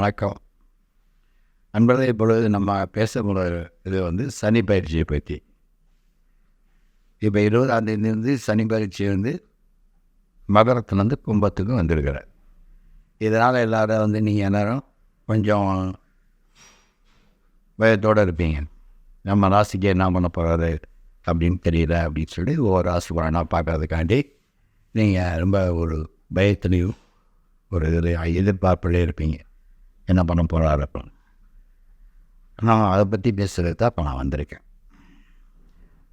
வணக்கம். நண்பர்களே இப்பொழுது நம்ம பேச இது வந்து சனி பயிற்சியை பற்றி இப்போ இருபதாம் தேதியிலிருந்து சனி பயிற்சி வந்து மகரத்துலேருந்து கும்பத்துக்கும் வந்திருக்கிறார். இதனால் எல்லாரும் வந்து நீங்கள் எல்லோரும் கொஞ்சம் பயத்தோடு இருப்பீங்க. நம்ம ராசிக்கு என்ன பண்ண போகிறாரு அப்படின்னு தெரியல அப்படின்னு சொல்லி ஒவ்வொரு ராசி பலனாக பார்க்கறதுக்காண்டி நீங்கள் ரொம்ப ஒரு பயத்துலேயும் ஒரு இது எதிர்பார்ப்பிலே இருப்பீங்க. என்ன பண்ண போகிறாரு அப்படின்னு நான் அதை பற்றி பேசுகிறது தான் இப்போ நான் வந்திருக்கேன்.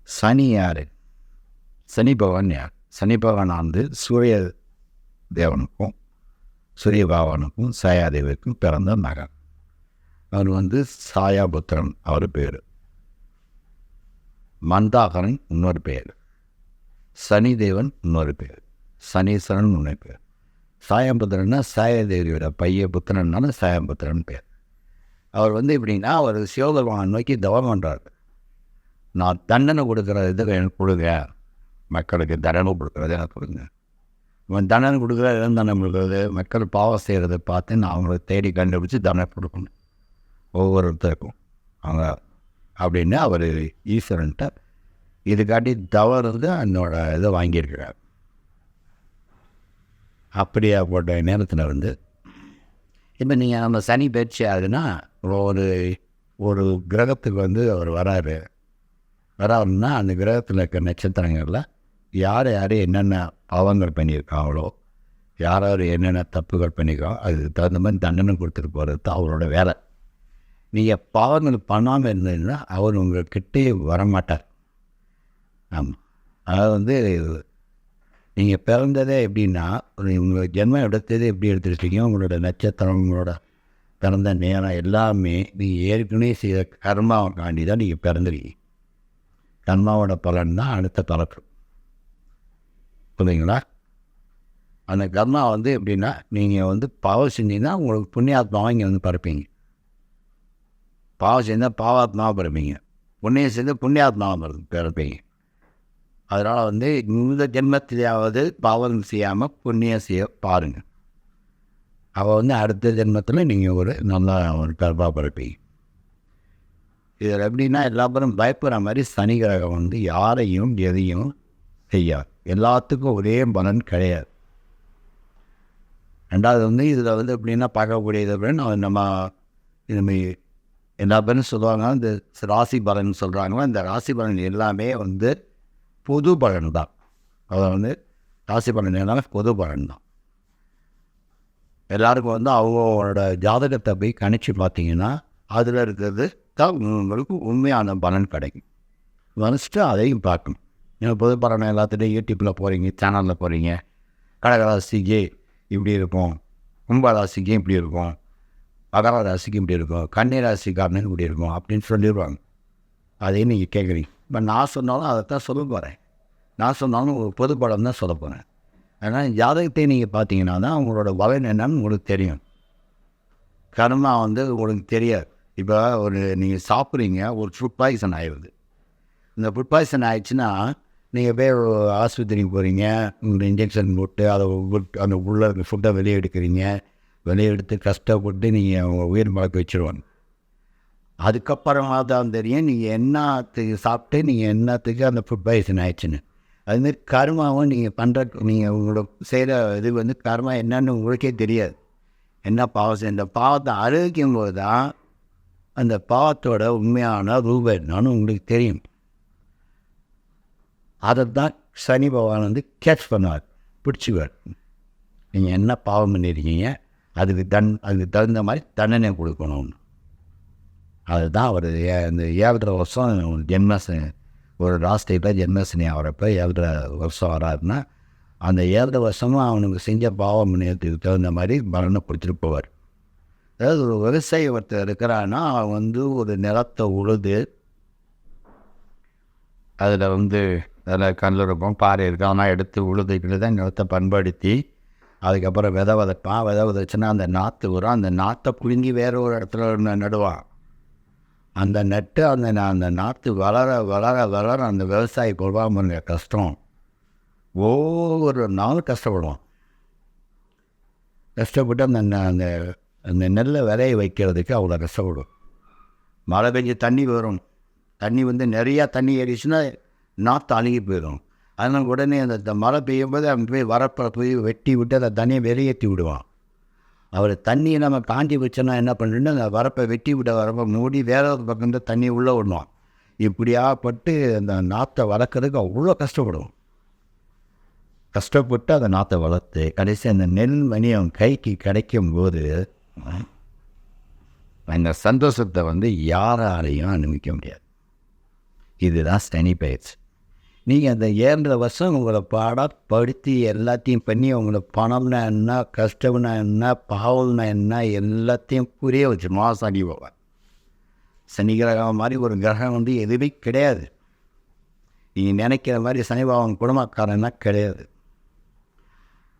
சனி யார்? சனி பகவான் யார்? சனி பகவான் வந்து சூரிய தேவனுக்கும் சூரிய பகவானுக்கும் சாயாதேவிக்கும் பிறந்த மகன். அவர் வந்து சாயாபுத்திரன் அவர் பேர். மந்தாகரன் இன்னொரு பேர். சனிதேவன் இன்னொரு பேர். சனீஸ்வரன் இன்னொரு பேர். சாயம்புத்திரன்னா சாயதேவியோட பைய புத்திரன்னால சாயம்புத்திரன் பேர். அவர் வந்து எப்படின்னா அவர் சிவபெருமான் நோக்கி தவம் பண்ணுறார் நான் தண்டனை கொடுக்குற இது எனக்கு கொடுங்க. மக்களுக்கு தண்டனை கொடுக்குறது எனக்கு கொடுங்க. இவன் தண்டனை கொடுக்குற இடம் தண்டனை கொடுக்குறது மக்கள் பாவம் செய்கிறத பார்த்து நான் அவங்கள தேடி கண்டுபிடிச்சி தண்டனை கொடுக்கணும். ஒவ்வொருத்தருக்கும். அவங்க அப்படின்னு அவர் ஈஸ்வரன்ட்ட இதுக்காட்டி தவறுந்து என்னோட இதை வாங்கியிருக்கிறார். அப்படியே போட்ட நேரத்தில் வந்து இப்போ நீங்கள் நம்ம சனி பயிற்சி ஆகுதுன்னா ஒரு ஒரு கிரகத்துக்கு வந்து அவர் வராரு. வராருன்னா அந்த கிரகத்தில் இருக்க நட்சத்திரங்களில் யார் யார் என்னென்ன பாவங்கள் பண்ணியிருக்காங்களோ யார் யார் என்னென்ன தப்புகள் பண்ணியிருக்காங்களோ அதுக்கு தகுந்த மாதிரி தண்டனை கொடுத்துட்டு போகிறது அவரோட வேலை. நீங்கள் பாவங்கள் பண்ணாமல் இருந்தீங்கன்னா அவர் உங்கள் கிட்டே வரமாட்டார். ஆமாம் அதாவது வந்து நீங்கள் பிறந்ததே எப்படின்னா உங்கள் ஜென்மம் எடுத்தது எப்படி எடுத்துருக்கீங்க உங்களோட நட்சத்திரம் உங்களோட பிறந்த நேரம் எல்லாமே நீங்கள் ஏற்கனவே செய்த கர்மாவுக்காண்டி தான் நீங்கள் பிறந்துருக்கீங்க. கர்மாவோட பலன் தான் அடுத்த தலைப்பு. புரியுங்களா அந்த கர்மா வந்து எப்படின்னா நீங்கள் வந்து பாவம் செஞ்சீங்கன்னா உங்களுக்கு புண்ணியாத்மாவை இங்கே வந்து பரப்பீங்க பாவம் செஞ்சால் பாவாத்மாவை பரப்பீங்க புண்ணியம் செஞ்சால் புண்ணியாத்மாவை பரப்பீங்க அதனால் வந்து இந்த ஜென்மத்திலேயாவது பாவம் செய்யாமல் புண்ணியம் செய்ய பாருங்கள் அவள் வந்து அடுத்த ஜென்மத்தில் நீங்கள் ஒரு நல்ல ஒரு கர்ப்பா பிறப்பீங்க இதில் எப்படின்னா எல்லா பேரும் பயப்படுற மாதிரி சனி கிரகம் வந்து யாரையும் எதையும் செய்யாது. எல்லாத்துக்கும் ஒரே பலன் கிடையாது. ரெண்டாவது வந்து இதில் வந்து எப்படின்னா பார்க்கக்கூடியது அப்படின்னு நம்ம நம்ம எல்லா பேரும் சொல்லுவாங்க இந்த ராசி பலன் சொல்கிறாங்க இந்த ராசி பலன் எல்லாமே வந்து பொது பலன் தான் அதை வந்து ராசி பலன் எல்லாமே பொது பலன் தான் எல்லாருக்கும் வந்து அவங்களோட ஜாதகத்தை போய் கணிச்சு பார்த்தீங்கன்னா அதில் இருக்கிறது தான் உங்களுக்கு உண்மையான பலன் கிடைக்கும். வந்துட்டு அதையும் பார்க்கணும். நீங்கள் பொது பலனை எல்லாத்துலேயும் யூடியூப்பில் போகிறீங்க சேனலில் போகிறீங்க கடகராசிக்கு இப்படி இருக்கும். கும்பராசிக்கு இப்படி இருக்கும். மகர ராசிக்கு இப்படி இருக்கும். கன்னி ராசிக்காரனுக்கு இப்படி இருக்கும் அப்படின்னு சொல்லிடுவாங்க. அதையும் நீங்கள் கேட்குறீங்க இப்போ நான் சொன்னாலும் அதை தான் சொல்ல போகிறேன் நான் சொன்னாலும் ஒரு பொது படம் தான் சொல்ல போகிறேன் ஆனால் ஜாதகத்தை நீங்கள் பார்த்தீங்கன்னா தான் உங்களோட பலன் என்னன்னு உங்களுக்கு தெரியும். கர்மா வந்து உங்களுக்கு தெரியாது. இப்போ ஒரு நீங்கள் சாப்பிட்றீங்க ஒரு ஃபுட் பாய்சன் ஆயிடுது. இந்த ஃபுட் பாய்சன் ஆயிடுச்சுன்னா நீங்கள் போய் ஆஸ்பத்திரிக்கு போகிறீங்க உங்களுக்கு இன்ஜெக்ஷன் போட்டு அதை அந்த உள்ள ஃபுட்டை வெளியே எடுக்கிறீங்க. வெளியே எடுத்து கஷ்டப்பட்டு நீங்கள் உங்கள் உயிர் பழக்க வச்சுருவாங்க. அதுக்கப்புறமா தான் தெரியும் நீங்கள் என்னத்துக்கு சாப்பிட்டு நீங்கள் என்னத்துக்கு அந்த ஃபுட் பாய்சன் ஆயிடுச்சுன்னு அதுமாரி கர்மாவும் நீங்கள் பண்ணுற நீங்கள் உங்களோட செய்கிற இது வந்து கர்மா என்னன்னு உங்களுக்கே தெரியாது. என்ன பாவம் இந்த பாவத்தை அழுகிக்கும் போது தான் அந்த பாவத்தோட உண்மையான ரூபம் என்னன்னு உங்களுக்கு தெரியும். அதை தான் சனி பகவான் வந்து கேட்ச் பண்ணுவார் பிடிச்சிவார் நீங்கள் என்ன பாவம் பண்ணியிருக்கீங்க அதுக்கு தன் அதுக்கு தகுந்த மாதிரி தண்டனை கொடுக்கணும்னு. அதுதான் அவர். இந்த ஏழரை வருஷம் ஜென்மசனி ஒரு ராஷ்டிரியில் ஜென்மசனி ஆகிறப்ப ஏழரை வருஷம் வராருன்னா அந்த ஏழரை வருஷமும் அவனுக்கு செஞ்ச பாவம் நேரத்துக்கு தகுந்த மாதிரி பலனை கொடுத்துட்டு போவார். அதாவது ஒரு விவசாயி ஒருத்தர் இருக்கிறான்னா அவன் வந்து ஒரு நிலத்தை உழுது அதில் வந்து அதில் கல் இருக்கும் பாறை இருக்கும் ஆனால் எடுத்து உழுதுக்கிட்டு தான் நிலத்தை பண்படுத்தி அதுக்கப்புறம் விதை விதைப்பான். விதை விதைச்சுன்னா அந்த நாற்று வரும். அந்த நாற்றை புழுங்கி வேறு ஒரு இடத்துல நடுவான். அந்த நெட்டு அந்த அந்த நாற்று வளர வளர வளர அந்த விவசாயி கொள்வாமல் கஷ்டம். ஒவ்வொரு நாளும் கஷ்டப்படுவோம் கஷ்டப்பட்டு அந்த அந்த அந்த நெல்லை விளைய வைக்கிறதுக்கு அவ்வளோ கஷ்டப்படும். மழை பெஞ்சு தண்ணி வரும். தண்ணி வந்து நிறையா தண்ணி ஏறிச்சுன்னா நாற்று அழுகி போயிடும். அதனால் உடனே அந்த மழை பெய்யும் போது அவன் போய் வரப்பில் போய் வெட்டி விட்டு அந்த தண்ணியை வெளியேற்றி விடுவான். அவர் தண்ணியை நம்ம காஞ்சி வச்சோன்னா என்ன பண்ணுறோன்னா அந்த வரப்பை வெட்டி விட வரப்பை மூடி வேற ஒரு பக்கம் தான் தண்ணி உள்ளே விடணும். இப்படியா பட்டு அந்த நாற்றை வளர்க்குறதுக்கு அவ்வளோ கஷ்டப்படும் கஷ்டப்பட்டு அந்த நாற்றை வளர்த்து கடைசி அந்த நெல் மணி அவன் கைக்கு கிடைக்கும் போது அந்த சந்தோஷத்தை வந்து யாராலையும் அனுபவிக்க முடியாது. இதுதான் சனி பயிற்சி நீங்கள் அந்த ஏழரை வருஷம் உங்களை பாடப்படுத்தி எல்லாத்தையும் பண்ணி உங்களை பணம்னா என்ன கஷ்டம்னா என்ன பாவம்னா என்ன எல்லாத்தையும் புரிய வச்சு மாதம் அடி போவேன் சனி கிரகம் மாதிரி ஒரு கிரகம் வந்து எதுவுமே கிடையாது. நீங்கள் நினைக்கிற மாதிரி சனி பகவான் குடும்பக்காரன்னா கிடையாது.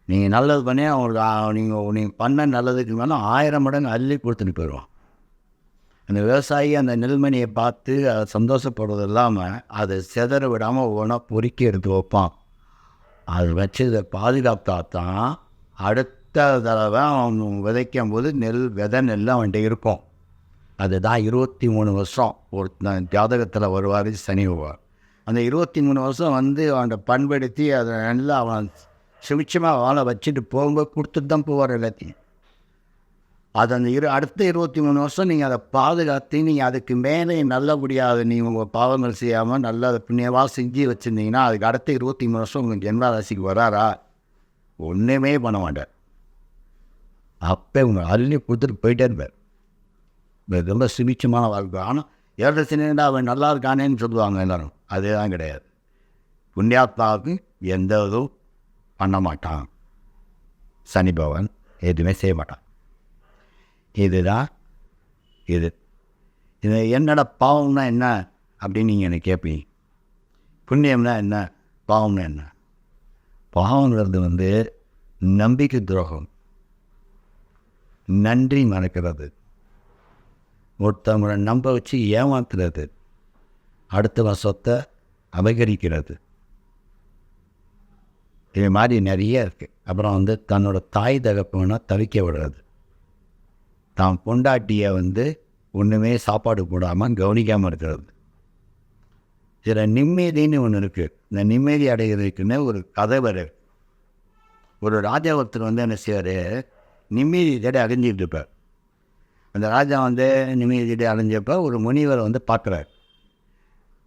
நீங்கள் நல்லது பண்ணி அவங்களுக்கு நீங்கள் நீங்கள் பண்ண நல்லதுக்கு மேலே ஆயிரம் மடங்கு அள்ளி கொடுத்துட்டு போயிடுவான். அந்த விவசாயி அந்த நெல்மணியை பார்த்து அதை சந்தோஷப்படுறது இல்லாமல் அதை செதற விடாமல் ஒவ்வொன்றா பொறுக்கி எடுத்து வைப்பான். அது வச்சு இதை பாதுகாத்தா தான் அடுத்த தடவை அவன் விதைக்கும் போது நெல் விதை நெல் அவன்கிட்ட இருக்கும். அதுதான் இருபத்தி மூணு வருஷம். ஒரு ஜாதகத்தில் வருவார் சனி வருவார். அந்த இருபத்தி மூணு வருஷம் வந்து அவன்கிட்ட பண்படுத்தி அதை நல்லா அவன் சுமிச்சமாக வாழ வச்சுட்டு போகும்போது கொடுத்துட்டு தான் போவார் எல்லாத்தையும். அது அந்த இரு அடுத்த இருபத்தி மூணு வருஷம் நீங்கள் அதை பாதுகாத்து நீங்கள் அதுக்கு மேலே நல்லபடியாக நீங்கள் உங்கள் பாவங்கள் செய்யாமல் நல்ல புண்ணியமாக செஞ்சு வச்சுருந்தீங்கன்னா அதுக்கு அடுத்த இருபத்தி மூணு வருஷம் உங்கள் ஜென்ம ராசிக்கு வராரா? ஒன்றுமே பண்ண மாட்டார். அப்போ உங்கள் அள்ளி கொடுத்துட்டு போயிட்டே இருப்பார். இது ரொம்ப சுபிச்சமான வாழ்க்கை. ஆனால் ஏழரை சின்ன அவன் நல்லா இருக்கானேன்னு சொல்லுவாங்க எல்லாரும். அதுதான் கிடையாது. புண்ணியாத்மாவுக்கு எந்த இதுவும் பண்ண மாட்டான். சனி பவன் எதுவுமே செய்ய மாட்டான். இதுதான் இது இது என்னடா பாவம்னா என்ன அப்படின்னு நீங்கள் என்னை கேட்பீங்க புண்ணியம்னா என்ன? பாவம்னா என்ன? பாவங்கிறது வந்து நம்பிக்கை துரோகம். நன்றி மறக்கிறது. ஒருத்தவங்களை நம்ப வச்சு ஏமாத்துறது. அடுத்தவன் சொத்தை அபகரிக்கிறது. இது மாதிரி நிறைய இருக்குது அப்புறம் வந்து தன்னோட தாய் தகப்பனை தவிக்க விடுறது. தான் பொண்டாட்டியை வந்து ஒன்றுமே சாப்பாடு போடாமல் கவனிக்காமல் இருக்கிறது. சில நிம்மதின்னு ஒன்று இருக்குது இந்த நிம்மதி அடைகிறதுக்குன்னு ஒரு கதை வரு ஒரு ராஜா ஒருத்தர் வந்து என்ன செய்வார்? நிம்மதி தேடி அழிஞ்சிட்டு இருப்பார். அந்த ராஜா வந்து நிம்மதி தேடி அழிஞ்சப்போ ஒரு முனிவரை வந்து பார்க்குறாரு.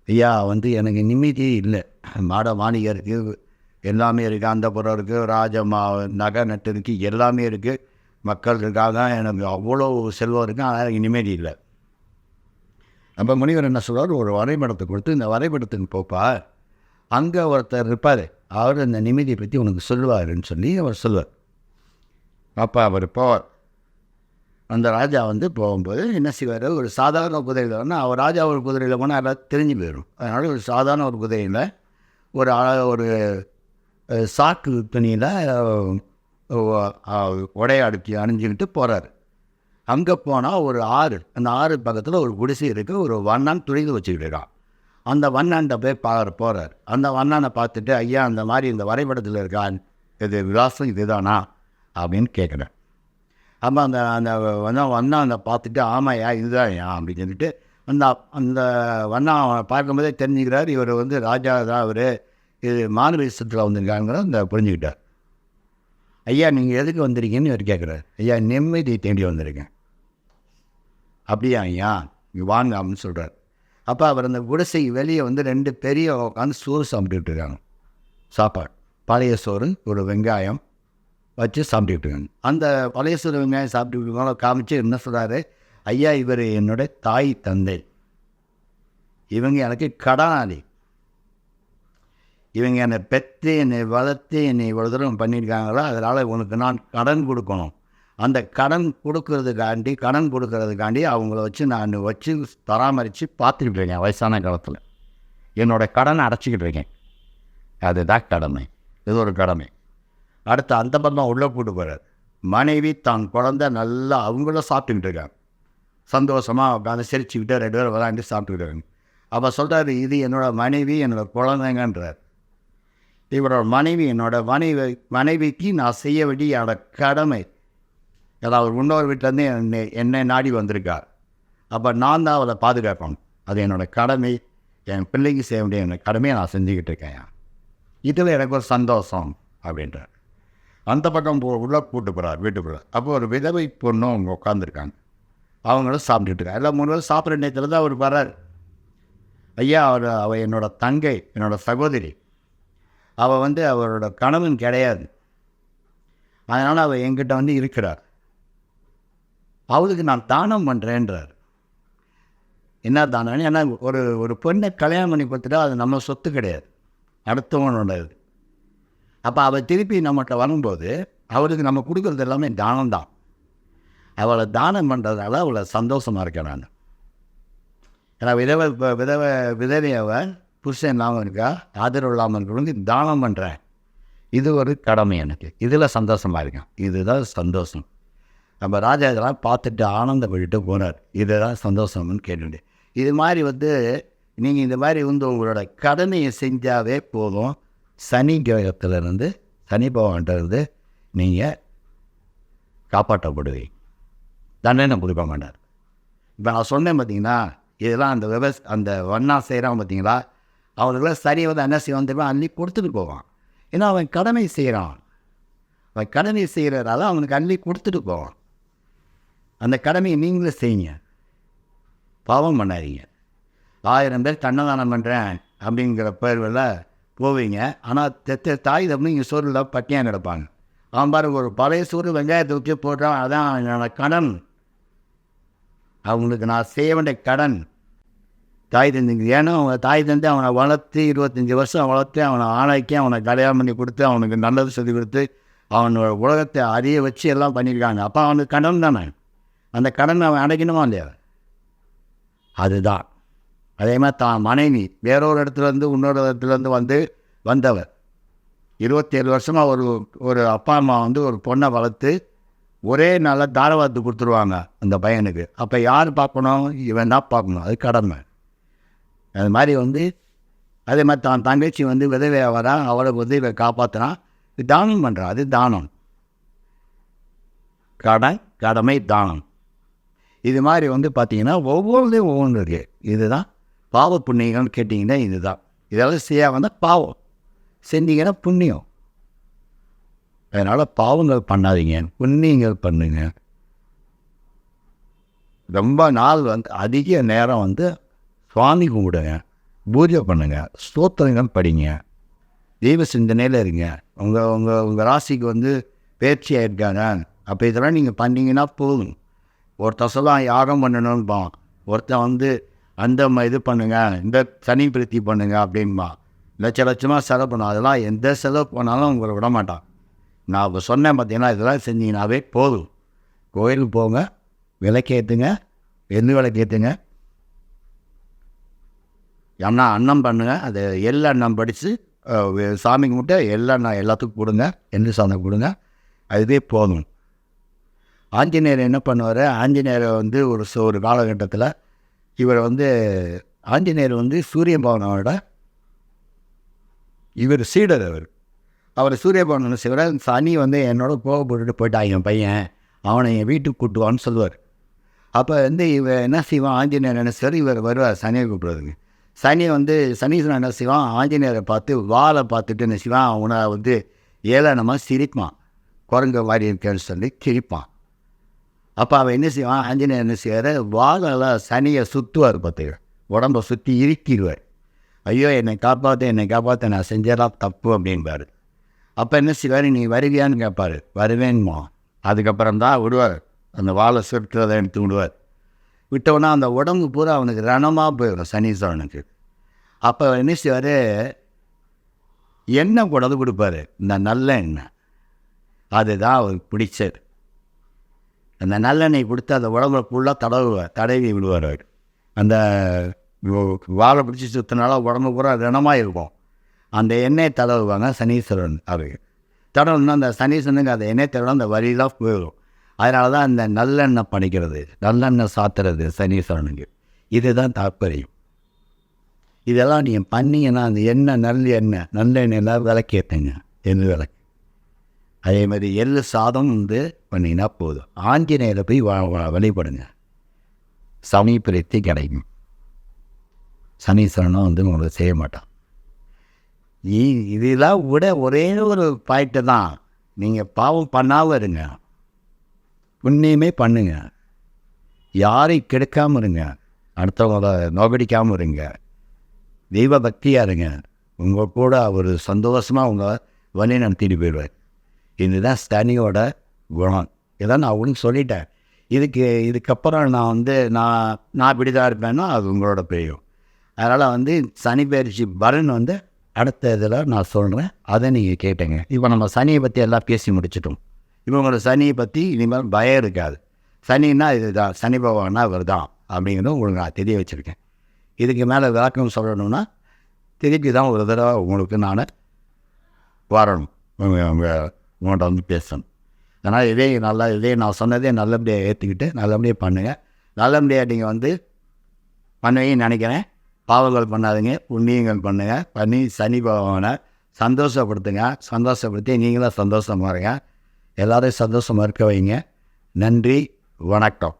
ஐயா வந்து எனக்கு நிம்மதி இல்லை. மாட மாணிகருக்கு இருக்குது எல்லாமே இருக்குது அந்த புறம் இருக்குது ராஜமா நகை நட்டு இருக்குது எல்லாமே இருக்குது மக்கள் தான் எனக்கு அவ்வளோ செல்வம் இருக்குது ஆனால் எனக்கு நிம்மதி இல்லை. அப்போ முனிவர் என்ன சொல்கிறார் ஒரு வரைபடத்தை கொடுத்து இந்த வரைபடத்துக்கு போப்பா அங்கே ஒருத்தர் இருப்பார். அவர் அந்த நிம்மதியை பற்றி உனக்கு சொல்லுவாருன்னு சொல்லி அவர் சொல்லுவார். அப்போ அவர் போவார். அந்த ராஜா வந்து போகும்போது என்ன செய்வார்? ஒரு சாதாரண குதிரையில் வேணால் அவர் ராஜா ஒரு குதிரையில் போனால் எல்லாம் தெரிஞ்சு போயிடும். அதனால் ஒரு சாதாரண ஒரு குதிரையில் ஒரு ஒரு சாக்கு துணியில் உடைய அடுக்கி அணிஞ்சுக்கிட்டு போகிறாரு அங்கே போனால் ஒரு ஆறு அந்த ஆறு பக்கத்தில் ஒரு குடிசை இருக்குது ஒரு வண்ணான் துணிந்து வச்சுக்கிட்டுருக்கான் அந்த வண்ணான்ட்ட போய் பா போகிறார் அந்த வண்ணானை பார்த்துட்டு ஐயா அந்த மாதிரி இந்த வரைபடத்தில் இருக்கான் இது விலாசம் இதுதானா? அப்படின்னு கேட்குறேன் அப்போ அந்த அந்த வண்ணா வண்ணானை பார்த்துட்டு ஆமாய்யா இதுதான் ஐயா அப்படின்னு சொல்லிட்டு அந்த அந்த வண்ணா பார்க்கும்போதே தெரிஞ்சுக்கிறார். இவர் வந்து ராஜா தான் அவர். இது மாநிலத்தில் வந்திருக்காங்கிற அந்த புரிஞ்சுக்கிட்டார். ஐயா நீங்கள் எதுக்கு வந்திருக்கீங்கன்னு இவர் கேட்குறாரு ஐயா நிம்மதியை தேடி வந்திருக்கேன். அப்படியா ஐயா? இங்க வாங்க அப்படின்னு சொல்கிறார் அப்போ அவர் அந்த குடிசை வெளியே வந்து ரெண்டு பெரிய உட்காந்து சோறு சாப்பிட்டுட்டு இருக்காங்க. சாப்பாடு. பழைய சோறு ஒரு வெங்காயம் வச்சு சாப்பிட்டு இருக்காங்க. அந்த பழைய சோறு வெங்காயம் சாப்பிட்டு இருக்கவங்கள காமிச்சு என்ன சொல்கிறாரு ஐயா இவர் என்னோட தாய் தந்தை. இவங்க எனக்கு கடனாளி இவங்க என்னை பெற்று என்னை வளர்த்து என்னை இவ்வளோ தூரம் பண்ணியிருக்காங்களோ அதனால் உனக்கு நான் கடன் கொடுக்கணும். அந்த கடன் கொடுக்கறதுக்காண்டி கடன் கொடுக்கறதுக்காண்டி அவங்கள வச்சு நான் வச்சு பராமரித்து பார்த்துக்கிட்டு இருக்கேன் வயசான காலத்தில். என்னோட கடனை அடைச்சிக்கிட்டு இருக்கேன். அதுதான் கடமை. இது ஒரு கடமை. அடுத்து அந்த பந்தம் உள்ளே கூட்டு போகிறார் மனைவி தான் குழந்த நல்லா அவங்களும் சாப்பிட்டுக்கிட்டு இருக்காங்க. சந்தோஷமாக உட்காந்து சிரிச்சுக்கிட்டு ரெண்டு பேரும் விளாண்டு சாப்பிட்டுக்கிட்டு இருக்காங்க. அப்போ சொல்கிறாரு இது என்னோடய மனைவி என்னோடய குழந்தைங்கன்றார். இவரோட மனைவி என்னோட மனைவி மனைவிக்கு நான் செய்ய வேண்டிய கடமை. ஏதாவது அவர் இன்னொரு வீட்டிலேருந்து என்னை என்னை நாடி வந்திருக்கார். அப்போ நான் தான் அவளை பாதுகாக்கணும். அது என்னோடய கடமை. என் பிள்ளைக்கு செய்ய வேண்டிய என்னோட கடமையை நான் செஞ்சுக்கிட்டு இருக்கேன். இதில் எனக்கு ஒரு சந்தோஷம் அப்படின்றார். அந்த பக்கம் போ உள்ளே கூட்டு போகிறார் வீட்டுக்குள்ளே அப்போ ஒரு விதவை பொண்ணும் அவங்க உட்காந்துருக்காங்க அவங்களும் சாப்பிட்டுட்டு இருக்காங்க. எல்லாம் மூணு பேரும் சாப்பிட்ற நேரத்தில் தான் அவர் வர்றார். ஐயா அவர் அவள் என்னோடய தங்கை என்னோட சகோதரி. அவள் வந்து அவரோட கணவன் கிடையாது. அதனால் அவள் என்கிட்ட வந்து இருக்கிறார். அவளுக்கு நான் தானம் பண்ணுறேன்றார் என்ன தானம் ஏன்னா ஒரு ஒரு பெண்ணை கல்யாணம் பண்ணி கொடுத்துட்டா அது நம்ம சொத்து கிடையாது. அடுத்தவனோடது. அப்போ அவள் திருப்பி நம்மகிட்ட வரும்போது அவளுக்கு நம்ம கொடுக்குறது எல்லாமே தானம் தான். அவளை தானம் பண்ணுறதால அவளை சந்தோஷமாக இருக்கேன் நான். ஏன்னா விதவை விதவை விதவையவன் புருஷன் இல்லாமல் இருக்கா? ஆதரவு இல்லாமல் இருக்கிறவங்க தானம் பண்ணுறேன் இது ஒரு கடமை எனக்கு. இதில் சந்தோஷமாக இருக்கேன். இதுதான் சந்தோஷம். நம்ம ராஜா இதெல்லாம் பார்த்துட்டு ஆனந்தப்பட்டு போனார். இதுதான் சந்தோஷம்னு கேட்டுட்டு. இது மாதிரி வந்து நீங்கள் இந்த மாதிரி வந்து உங்களோட கடமையை செஞ்சாவே போதும். சனி கிரகத்திலிருந்து சனி பகவான்கிட்டருந்து நீங்கள் காப்பாற்றப்படுவீங்க. தண்டனை கொடுக்க மாட்டார். இப்போ நான் சொன்னேன் பார்த்தீங்கன்னா இதெல்லாம் அந்த விவஸ் அந்த வண்ணா செய்கிறான் பார்த்தீங்களா அவர்களை சரி வந்து என்ன செய்வான் தெரியுமா? அள்ளி கொடுத்துட்டு போவான். ஏன்னா அவன் கடமை செய்கிறான் அவன் கடமை செய்கிறதால அவனுக்கு அள்ளி கொடுத்துட்டு போவான். அந்த கடமையை நீங்களே செய்யுங்க. பாவம் பண்ணாதீங்க. ஆயிரம் பேர் கண்ணதானம் பண்ணுறேன் அப்படிங்கிற பேர்வில் போவீங்க. ஆனால் தெத்த தாய் தப்பு இங்கே சோறில் பட்டியாக கிடப்பாங்க. அவன் பாருங்க ஒரு பழைய சோறு வெங்காயத்தை ஊற்றி போடுறான் அதான் என்னோடய கடன். அவங்களுக்கு நான் செய்ய வேண்டிய கடன். தாய் தந்தைங்க ஏன்னா அவங்க தாய் தந்தை அவனை வளர்த்து இருபத்தஞ்சி வருஷம் வளர்த்து அவனை ஆளாக்கி அவனை கல்யாணம் பண்ணி கொடுத்து அவனுக்கு நல்லது சொல்லி கொடுத்து அவனோட உலகத்தை அறிய வச்சு எல்லாம் பண்ணியிருக்காங்க. அப்போ அவனுக்கு கடன் தானே? அந்த கடன் அவன் அடைக்கணுமா இல்லையா? அதுதான். அதே மாதிரி தான் மனைவி வேறொரு இடத்துலேருந்து இன்னொரு இடத்துலேருந்து வந்து வந்தவர். இருபத்தேழு வருஷமாக ஒரு ஒரு அப்பா அம்மா வந்து ஒரு பொண்ணை வளர்த்து ஒரே நாளில் தாரவாத்து கொடுத்துருவாங்க அந்த பையனுக்கு. அப்போ யார் பார்க்கணும்? இவன் தான் பார்க்கணும். அது கடமை. அது மாதிரி வந்து அதே மாதிரி தான் தங்கச்சி வந்து விதவையாக வரா அவளை வந்து காப்பாற்றுறான் இது தானம் பண்ணுறான் அது தானம். கடன் கடமை தானம். இது மாதிரி வந்து பார்த்திங்கன்னா ஒவ்வொன்றையும் ஒவ்வொன்று இருக்குது இதுதான் பாவ புண்ணியங்கள்னு கேட்டிங்கன்னா இதுதான். இதெல்லாம் செய்ய வந்தால் பாவம். செஞ்சீங்கன்னா புண்ணியம். அதனால் பாவங்கள் பண்ணாதீங்க. புண்ணியங்கள் பண்ணுங்க. ரொம்ப நாள் வந்து அதிக நேரம் வந்து சுவாமி கும்பிடுங்க பூஜை பண்ணுங்க ஸ்தோத்திரங்கள் படிங்க தெய்வ சிந்தனையில் இருங்க. உங்கள் உங்கள் உங்கள் ராசிக்கு வந்து பேச்சு ஆயிருக்காங்க. அப்போ இதெல்லாம் நீங்கள் பண்ணிங்கன்னா போதும். ஒருத்தன் சொல்லலாம் யாகம் பண்ணணும்பான் ஒருத்தன் வந்து அந்த ம- இது பண்ணுங்க இந்த சனி பிரத்தி பண்ணுங்க அப்படின்பா. லட்ச லட்சமாக செலவு பண்ணும். அதெல்லாம் எந்த செலவு பண்ணாலும் உங்களை விட மாட்டான். நான் இப்போ சொன்னேன் பார்த்தீங்கன்னா இதெல்லாம் செஞ்சீங்கன்னாவே போதும். கோயிலுக்கு போங்க விளக்கேற்றுங்க எள்ளு விளக்கேற்றுங்க ஏன்னா அன்னம் பண்ணுங்க அது எள்ளு அன்னம் படித்து சாமி கும்பிட்டு எள்ளு அண்ணா எல்லாத்துக்கும் கொடுங்க எள்ளு சாதம் கொடுங்க அதுவே போதும். ஆஞ்சநேயர் என்ன பண்ணுவார் ஆஞ்சநேயர் வந்து ஒரு ஒரு காலகட்டத்தில் இவர் வந்து ஆஞ்சநேயர் வந்து சூரிய பவனோட இவர் சீடர் அவர். அவர் சூரிய பவன் செய்வார் சனி வந்து என்னோட கோவப்பட்டுட்டு போயிட்டான் என் பையன் அவனை என் வீட்டுக்கு கூட்டுவான்னு சொல்லுவார். அப்போ வந்து இவர் என்ன செய்வான் ஆஞ்சநேயர் என்ன செய்வார் இவர் வருவார் சனியை கூப்பிடுறதுங்க சனியை வந்து சனீஸ்வரன் என்ன செய்வான்? ஆஞ்சநேயரை பார்த்து வாழை பார்த்துட்டு என்ன செய்வான்? அவனை வந்து ஏளனமாக சிரிப்பான். குரங்கு மாதிரி இருக்கேன்னு சொல்லி சிரிப்பான். அப்போ அவன் என்ன செய்வான்? ஆஞ்சநேயர் என்ன செய்வார்? வாழெல்லாம் சனியை சுற்றுவார் பார்த்துக்க. உடம்பை சுற்றி இறுக்கிடுவார். ஐயோ என்னை காப்பாற்ற என்னை காப்பாற்ற நான் செஞ்சதெல்லாம் தப்பு அப்படின்பார் அப்போ என்ன செய்வார்? நீ வருவியான்னு கேட்பார். வருவேன்மா. அதுக்கப்புறம் தான் விடுவார். அந்த வாழை சுற்றுறதை எடுத்து விடுவார். விட்டோன்னா அந்த உடம்பு பூரா அவனுக்கு ரணமாக போயிடும் சனீஸ்வரனுக்கு. அப்போ என்ன செய்வார்? எண்ணெய் கொடது கொடுப்பாரு. இந்த நல்ல எண்ணெய். அதுதான் அவருக்கு பிடிச்சது. அந்த நல்லெண்ணெய் கொடுத்து அந்த உடம்புல ஃபுல்லாக தடவுவார் தடவி விடுவார் அவர். அந்த வாழை பிடிச்சி சுற்றினால உடம்பு பூரா ரணமாக இருக்கும். அந்த எண்ணெயை தடவுவாங்க சனீஸ்வரன் அவர். தடவுனா அந்த சனீஸ்வரனுக்கு அந்த எண்ணெய் தடவை அந்த வரியெல்லாம் போயிடும். அதனால தான் அந்த நல்லெண்ணெய் பணிக்கிறது நல்லெண்ணெய் சாத்துறது சனீஸ்வரனுக்கு. இதுதான் தாற்பயம். இதெல்லாம் நீங்கள் பண்ணீங்கன்னா அந்த எண்ணெய் நல்ல எண்ணெய் நல்ல எண்ணெயெல்லாம் விளக்கேற்றுங்க எண்ணெய் விளக்கு. அதே மாதிரி எள்ளு சாதம் வந்து பண்ணிங்கன்னா போதும். ஆஞ்சநேயரை போய் வ வ- வழிபடுங்க. சமய பிரீத்தி கிடைக்கும். சனீஸ்வரனும் வந்து உங்களுக்கு செய்ய மாட்டான். இ- இதெல்லாம் விட ஒரே ஒரு பாயிண்ட்டு தான். நீங்கள் பாவம் பண்ணாமல் இருங்க. உன்னையுமே பண்ணுங்க. யாரையும் கெடுக்காமல் இருங்க. அடுத்தவங்கள நோகடிக்காமல் இருங்க. தெய்வ பக்தியாக இருங்க. உங்கள் கூட அவர் சந்தோஷமாக உங்கள் வழி நடத்திட்டு போயிடுவார் இதுதான் ஸ்டானியோட குணம். இதான் நான் உனக்கு சொல்லிட்டேன். இதுக்கு இதுக்கப்புறம் நான் வந்து நான் நான் இப்படி தான் இருப்பேன்னா அது உங்களோட பெரியும். அதனால் வந்து சனி பயிற்சி பலன் வந்து அடுத்த இதில் நான் சொல்கிறேன் அதை நீங்கள் கேட்டேங்க. இப்போ நம்ம சனியை பற்றி எல்லாம் பேசி முடிச்சிட்டோம். இவங்களோட உங்களோட சனியை பற்றி இனிமேல் பயம் இருக்காது. சனின்னா இதுதான். சனி பகவானா இவர் தான் அப்படிங்கிறத உங்களுக்கு நான் தெரிய வச்சுருக்கேன். இதுக்கு மேலே விளக்கம் சொல்லணும்னா திருப்பி தான் ஒரு தடவை உங்களுக்கு நான் வரணும். உங்கள்கிட்ட வந்து பேசணும். அதனால் இதே நல்லா இதே நான் சொன்னதே நல்லபடியாக ஏற்றுக்கிட்டு நல்லபடியாக பண்ணுங்கள் நல்லபடியாக நீங்கள் வந்து பண்ணுவீங்கன்னு நினைக்கிறேன். பாவங்கள் பண்ணாதீங்க. புண்ணியங்கள் பண்ணுங்கள் பண்ணி சனி பகவானை சந்தோஷப்படுத்துங்க. சந்தோஷப்படுத்தி நீங்களும் சந்தோஷமாக இருங்க. எல்லாரையும் சந்தோஷமாக இருக்க வைங்க. நன்றி வணக்கம்.